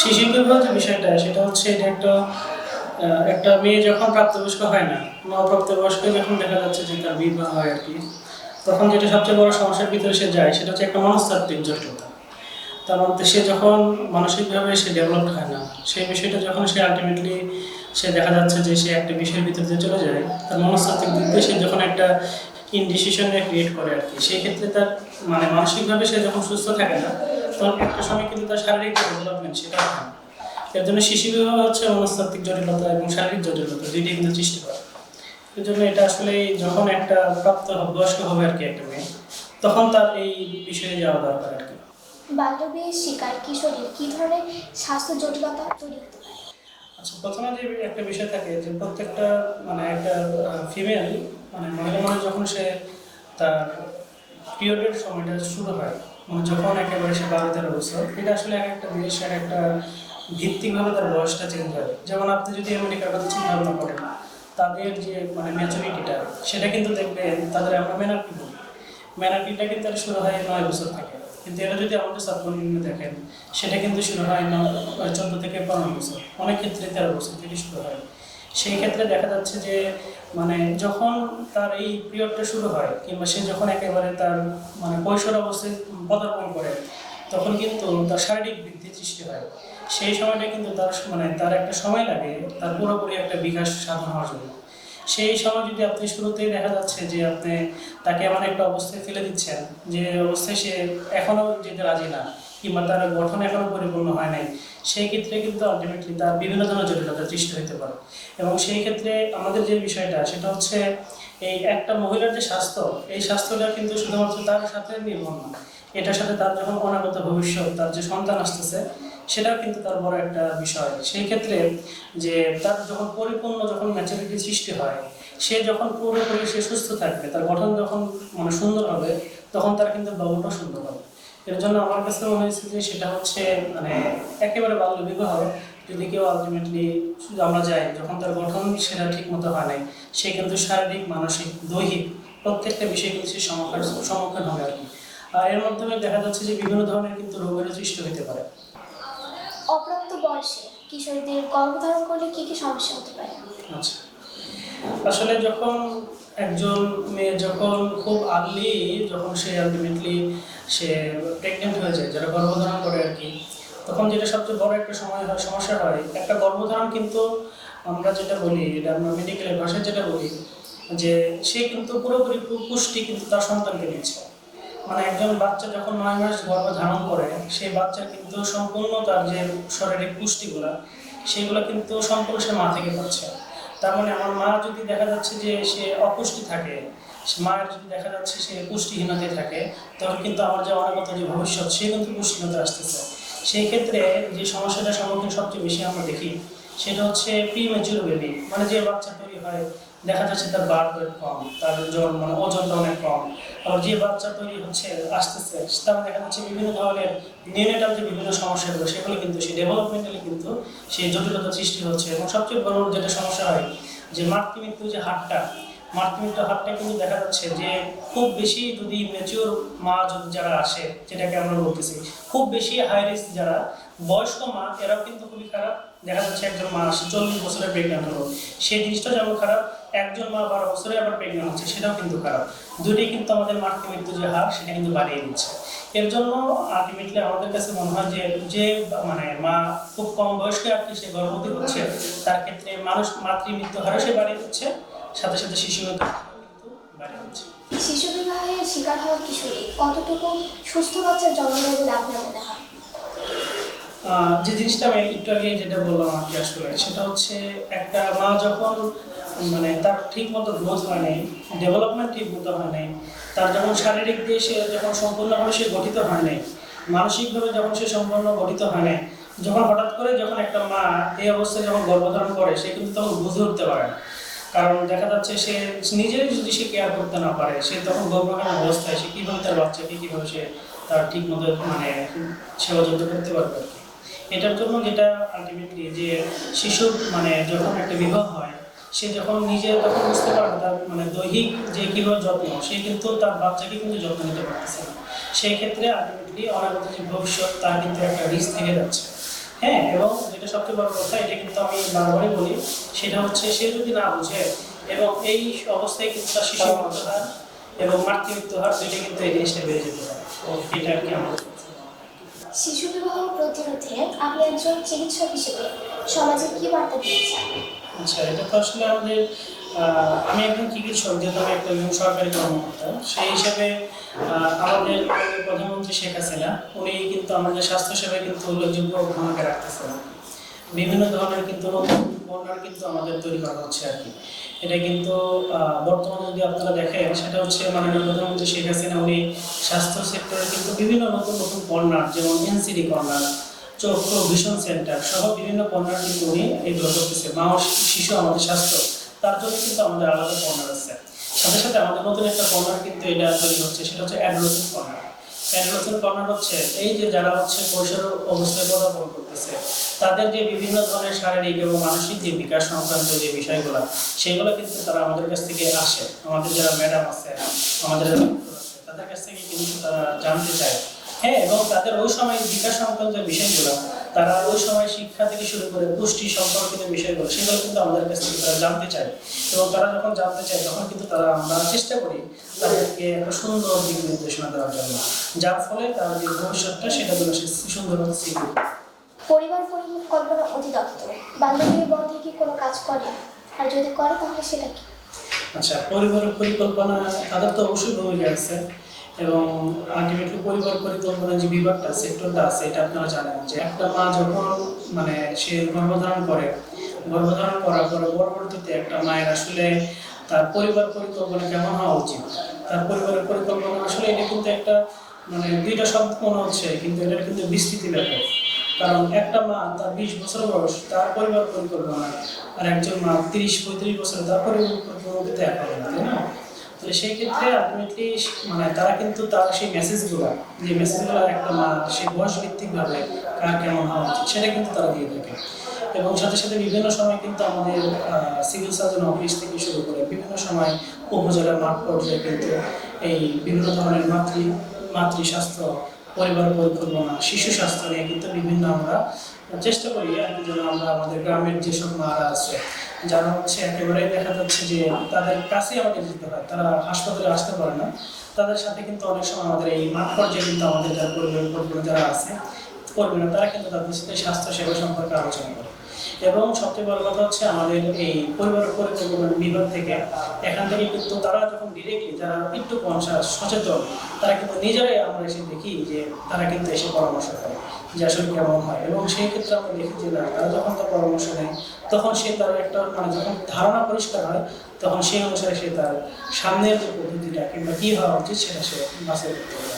শিশু বিবাহ যে বিষয়টা, সেটা হচ্ছে এটা একটা একটা মেয়ে যখন প্রাপ্তবয়স্ক হয় না অপ্রাপ্তবয়স্ক যখন দেখা যাচ্ছে যে তার বিবাহ হয় আর কি, তখন যেটা সবচেয়ে বড় সমস্যার ভিতরে সে যায়, সেটা হচ্ছে একটা মনস্তাত্ত্বিক জটিলতা। তার মধ্যে সে যখন মানসিকভাবে সে ডেভেলপ হয় না, সেই বিষয়টা যখন সে আলটিমেটলি সে দেখা যাচ্ছে যে সে একটা বিষয়ের ভিতর দিয়ে চলে যায়, তার মনস্তাত্ত্বিক দিক দিয়ে সে যখন একটা ইনডিসিশনে ক্রিয়েট করে আর কি, সেই ক্ষেত্রে তার মানে মানসিকভাবে সে যখন সুস্থ থাকে না তখন একটা সময় কিন্তু তার শারীরিক যে ডেভেলপমেন্ট সেটা হয় না। এর জন্য শিশু বিবাহ হচ্ছে মনস্তাত্ত্বিক জটিলতা এবং শারীরিক জটিলতা দুইটাই কিন্তু সৃষ্টি করে। এর জন্য এটা আসলে যখন একটা প্রাপ্ত বয়স্ক হবে আর কি একটা মেয়ে তখন তার এই বিষয়ে যাওয়া দরকার আর কি। বাল্যবিয়ের শিকার কিশোরীর কী ধরনের স্বাস্থ্য জটিলতা তৈরি হতে পারে? আচ্ছা প্রথমে যে একটা বিষয় থাকে যে প্রত্যেকটা মানে একটা ফিমেল মানে মহিলা মানুষ যখন সে তার পিরিয়ডের সময়টা শুরু হয় যখন একেবারে সে বারো তেরো বছর এটা আসলে এক একটা এক একটা ভিত্তিকভাবে তার বয়সটা চেঞ্জ হয়। যেমন আপনি যদি আমেরিকার কথা চিন্তা ভাবনা করেন, তাদের যে মানে ম্যাচুরিটিটা সেটা কিন্তু দেখবেন তাদের আমরা মেনার্কি বলি মেনার্কিটা কিন্তু শুরু হয় নয় বছর থেকে। কিন্তু এটা যদি আমাদের সাবকন্টিনেন্টে দেখেন, সেটা কিন্তু শুরু হয় ন- চোদ্দ থেকে পনেরো বছর। অনেক ক্ষেত্রে তেরো বছর থেকে শুরু হয়। সেই ক্ষেত্রে দেখা যাচ্ছে যে মানে যখন তার এই পিরিয়ডটা শুরু হয়, কিংবা সে যখন একেবারে তার মানে কৈশোর অবস্থায় পদার্পণ করে, তখন কিন্তু তার শারীরিক বৃদ্ধি সৃষ্টি হয়। সেই সময়টা কিন্তু তার মানে তার একটা সময় লাগে, তার পুরোপুরি একটা বিকাশ সাধন হওয়ার জন্য। সেই সময় যদি আপনি শুরুতেই দেখা যাচ্ছে যে আপনি তাকে এমন একটা অবস্থায় ফেলে দিচ্ছেন, যে অবস্থায় সে এখনও যেতে রাজি না কিংবা তার গঠন এখনও পরিপূর্ণ হয় নাই, সেই ক্ষেত্রে কিন্তু আলটিমেটলি তার বিভিন্ন ধরনের জটিলতা সৃষ্টি হতে পারে। এবং সেই ক্ষেত্রে আমাদের যে বিষয়টা, সেটা হচ্ছে এই একটা মহিলার যে স্বাস্থ্য, এই স্বাস্থ্যটা কিন্তু শুধুমাত্র তার সাথে নির্ভর না, এটার সাথে তার যখন অনাগত ভবিষ্যৎ, তার যে সন্তান আসতেছে, সেটাও কিন্তু তার বড় একটা বিষয়। সেই ক্ষেত্রে যে তার যখন পরিপূর্ণ যখন ম্যাচুরিটি সৃষ্টি হয়, সে যখন পুরোপুরি সে সুস্থ থাকবে, তার গঠন যখন মানে সুন্দর হবে, তখন তার কিন্তু বাবুটাও সুন্দর হবে। এর জন্য আমার কাছে মনে হয়েছে যে সেটা হচ্ছে মানে একেবারে বাল্য বিবাহ যদি কেউ আলটিমেটলি আমরা যাই যখন তার গঠন সেটা ঠিক মতো হয় নাই সে কিন্তু শারীরিক মানসিক দৈহিক প্রত্যেকটা বিষয় কিন্তু সে সম্মুখীন হবে আর কি। আর এর মাধ্যমে দেখা যাচ্ছে যে বিভিন্ন ধরনের কিন্তু রোগের সৃষ্টি হতে পারে। অপ্রাপ্ত বয়সে কিশোরীদের গর্ভধারণ করলে কী কী সমস্যা হতে পারে? আচ্ছা। আসলে যখন একজন মেয়ে যখন খুব আর্লি যখন সে আলটিমেটলি সে প্রেগনেন্ট হয়ে যায়, যারা গর্ভধারণ করে আর কি, তখন যেটা সবচেয়ে বড় একটা সময় হয়, সমস্যা হয়, একটা গর্ভধারণ কিন্তু আমরা যেটা বলি, এটা আমরা মেডিকেলের ভাষায় যেটা বলি, যে সে কিন্তু পুরোপুরি পুষ্টি কিন্তু তার সন্তানকে দিচ্ছে। মানে একজন বাচ্চা যখন নয় মাস গর্ভ ধারণ করে সেই বাচ্চার কিন্তু সম্পূর্ণ তার যে শারীরিক পুষ্টিগুলা, সেগুলো কিন্তু সম্পূর্ণ সে মা থেকে পাচ্ছে। তার মানে আমার মা যদি দেখা যাচ্ছে যে সে অপুষ্টি থাকে মায়ের যদি দেখা যাচ্ছে সে পুষ্টিহীনতায় থাকে, তখন কিন্তু আমার যে অনাগত যে ভবিষ্যৎ, সে কিন্তু পুষ্টিহীনতা আসতেছে। সেই ক্ষেত্রে যে সমস্যাটার সম্মুখীন সবচেয়ে বেশি আমরা দেখি সেটা হচ্ছে প্রি ম্যাচিউর বেবি মানে যে বাচ্চা তৈরি হয়, দেখা যাচ্ছে তার বার্থ ওয়েট কম, তার ওজন মানে ওজনটা অনেক কম। আবার যে বাচ্চা তৈরি হচ্ছে, আসতেছে, তার দেখা যাচ্ছে বিভিন্ন ধরনের নিউনেটাল যে বিভিন্ন সমস্যাগুলো সেগুলো কিন্তু সেই ডেভেলপমেন্টালি কিন্তু সেই জটিলতা সৃষ্টি হচ্ছে। এবং সবচেয়ে বড় যেটা সমস্যা হয়, যে মাতৃমৃত্যু যে হারটা মাতৃমৃত্যু হারটা কিন্তু দেখা যাচ্ছে যে খুব বেশি যদি ম্যাচিওর মা যারা আসে, যেটাকে আমরা বলতেছি, খুব বেশি হাই রিস্ক যারা, বয়স্ক মা, এরাও কিন্তু খুবই খারাপ। দেখা যাচ্ছে একজন মা আসে, চল্লিশ বছরে প্রেগনেন্ট হলো। সেই জিনিসটা যেমন খারাপ, একজন মা বারো বছরে আবার প্রেগনেন্ট হচ্ছে, সেটাও কিন্তু খারাপ। দুটোই কিন্তু আমাদের মাতৃমৃত্যু যে হার, সেটা কিন্তু বাড়িয়ে দিচ্ছে। এর জন্য আলটিমেটলি আমাদের কাছে মনে হয় যে যে মানে মা খুব কম বয়স্কে আর কি সে গর্ভবতী হচ্ছে, তার ক্ষেত্রে মানুষ মাতৃমৃত্যু হারও সে বাড়িয়ে দিচ্ছে। সাথে সাথে শিশু কিন্তু বিবাহের শিকার হওয়া কিশোরী কতটুকু সুস্থ বাচ্চার জন্ম দেয় বলে আপনার মনে হয়? যে জিনিসটা আমি একটু আগে যেটা বললাম আর কি আসলে সেটা হচ্ছে একটা মা যখন মানে তার ঠিক মতো গ্রোথ হয় নাই ডেভেলপমেন্ট ঠিক মতো হয় নাই তার যখন শারীরিক দিয়ে সে যখন সম্পূর্ণভাবে সে গঠিত হয় নাই মানসিকভাবে যখন সে সম্পূর্ণ গঠিত হয় নাই যখন হঠাৎ করে যখন একটা মা এই অবস্থায় যখন গর্ভধারণ করে সে কিন্তু তখন বুঝে উঠতে পারে না। কারণ দেখা যাচ্ছে সে নিজেই যদি সে কেয়ার করতে না পারে, সে তখন গর্ভকালীন অবস্থায় সে কীভাবে তার বাচ্চাকে, কীভাবে সে তার ঠিক মতো মানে সেবা যত্ন করতে পারবে আর কি। এটার জন্য যেটা আলটিমেটলি যে শিশু মানে যখন একটা বিবাহ হয়, সে যখন নিজে তখন বুঝতে পারবে তার মানে দৈহিক যে কীভাবে যত্ন, সে কিন্তু তার বাচ্চাকে কিন্তু যত্ন নিতে পারতেছে না। সেই ক্ষেত্রে আলটিমেটলি অনাগত যে ভবিষ্যৎ, তার কিন্তু একটা রিস্ক থেকে যাচ্ছে। হ্যাঁ এবং যেটা সবচেয়ে বড় কথা এটা কিন্তু আমি বারবারই বলি সেটা হচ্ছে সে যদি না বুঝে এবং এই অবস্থায় কিন্তু তার শিশু মৃত্যু হার এবং মাতৃমৃত্যু হার দুইটা কিন্তু এই জিনিসটা বেড়ে যেতে পারে। এটা আর কি আমাদের শিশু বিবাহ প্রতিরোধে আপনি একজন চিকিৎসক হিসেবে সমাজে কি বার্তা দিতে চান? আচ্ছা এটা তো আসলে আমাদের আমি একজন চিকিৎসক যেহেতু আমি একটা একজন সরকারি কর্মকর্তা। সেই হিসাবে আমাদের প্রধানমন্ত্রী শেখ হাসিনা, উনি কিন্তু আমাদের স্বাস্থ্য সেবায় কিন্তু উল্লেখযোগ্য ভূমিকা রাখতেছেন। বিভিন্ন ধরনের কিন্তু বন্যার কিন্তু আমাদের তৈরি করা হচ্ছে আর কি। এটা কিন্তু বর্তমানে যদি আপনারা দেখেন, সেটা হচ্ছে মাননীয় প্রধানমন্ত্রী শেখ হাসিনা, উনি স্বাস্থ্য সেক্টরে কিন্তু বিভিন্ন নতুন নতুন কর্নার যেমন এনসিডি কর্নার চক্র ভিশন সেন্টার সহ বিভিন্ন কর্নার কিন্তু উনি এগুলো করতেছে মা শিশু আমাদের স্বাস্থ্য তার জন্য কিন্তু আমাদের আলাদা কর্নার আছে। সাথে সাথে আমাদের নতুন একটা কর্নার কিন্তু এটা তৈরি হচ্ছে, সেটা হচ্ছে অ্যাডলোসেন্ট কর্নার অ্যাডলোসেন্ট কর্নার হচ্ছে এই যে যারা হচ্ছে কৈশোর অবস্থায় পদার্পণ করতেছে, তাদের যে বিভিন্ন ধরনের শারীরিক এবং মানসিক যে বিকাশ সংক্রান্ত যে বিষয়গুলো, সেগুলো কিন্তু তারা আমাদের কাছ থেকে আসে। আমাদের যারা ম্যাডাম আছে, আমাদের তাদের কাছ থেকে কিন্তু তারা জানতে চায় হ্যাঁ এবং তাদের ওই সময় বিকাশ সংক্রান্ত বিষয়গুলো তারা ওই সময় শিক্ষা থেকে শুরু করে পুষ্টি সম্পর্কিত বিষয়গুলো সেগুলো কিন্তু আমাদের কাছ থেকে তারা জানতে চায়। এবং তারা যখন জানতে চায় তখন কিন্তু তারা আমরা চেষ্টা করি তাদেরকে একটা সুন্দর দিক নির্দেশনা দেওয়ার জন্য। যার ফলে তার যে ভবিষ্যৎটা সেটা যেন সে সুন্দরভাবে শিখবে পরিবার পরিকল্পনা অধিদপ্তর বন্ধে কি কোনো কাজ করে? আর যদি করে তাহলে সেটা কি? আচ্ছা পরিবারের পরিকল্পনা তাদের তো অবশ্যই ভূমিকা আছে। এবং আলটিমেটলি পরিবার পরিকল্পনা যে বিভাগটা সেক্টরটা আছে, এটা আপনারা জানেন যে একটা মা যখন মানে সে গর্ভধারণ করে, গর্ভধারণ করার পরে পরবর্তীতে একটা মায়ের আসলে তার পরিবার পরিকল্পনা কেমন হওয়া উচিত? তার পরিবারের পরিকল্পনা আসলে এটা কিন্তু একটা মানে দুইটা শব্দ মনে হচ্ছে, কিন্তু এটার কিন্তু বিস্তৃতি ব্যাপক। কারণ একটা মা তার বিশ বছর বয়স, তার পরিবার পরিকল্পনা, আর একজন মা তিরিশ পঁয়ত্রিশ বছর, তার পরিবার পরিকল্পনা এক হবে না, তাই না? তো সেই ক্ষেত্রে আলটিমেটলি মানে তারা কিন্তু তার সেই মেসেজগুলো যে মেসেজগুলো একটা মা সেই বয়স ভিত্তিকভাবে কার কেমন হওয়া উচিত, সেটা কিন্তু তারা দিয়ে থাকে। এবং সাথে সাথে বিভিন্ন সময় কিন্তু আমাদের সিভিল সার্জন অফিস থেকে শুরু করে বিভিন্ন সময় উপজেলার মাঠ পর্যায়ে কিন্তু এই বিভিন্ন ধরনের মাতৃ মাতৃ স্বাস্থ্য পরিবার পরিকল্পনা, শিশু স্বাস্থ্য নিয়ে কিন্তু বিভিন্ন আমরা চেষ্টা করি আর কি যেন আমরা আমাদের গ্রামের যেসব মারা আছে যারা হচ্ছে একেবারে দেখা যাচ্ছে যে তাদের কাছে আমাদের যেতে হয়, তারা হাসপাতালে আসতে পারে না। তাদের সাথে কিন্তু অনেক সময় আমাদের এই মাঠ পর্যায়ে কিন্তু আমাদের যারা পরিবার যারা আছে করবে না তারা কিন্তু তাদের সাথে স্বাস্থ্য সেবা সম্পর্কে আলোচনা করে। এবং সবচেয়ে বড় কথা হচ্ছে আমাদের এই পরিবার পরিকল্পনা বিভাগ থেকে এখান থেকে কিন্তু তারা যখন ডিরেক্টলি যারা একটু কনসাস সচেতন, তারা কিন্তু নিজেরাই আমরা এসে দেখি যে তারা কিন্তু এসে পরামর্শ করে যে আসলে কেমন হয়। এবং সেই ক্ষেত্রে আমরা দেখি যে না, তারা যখন তার পরামর্শ নেয়, তখন সে তার একটা মানে যখন ধারণা পরিষ্কার হয়, তখন সেই অনুসারে সে তার সামনের যে পদ্ধতিটা কিংবা কী হওয়া উচিত সেটা সে বাছাই করতে পারে।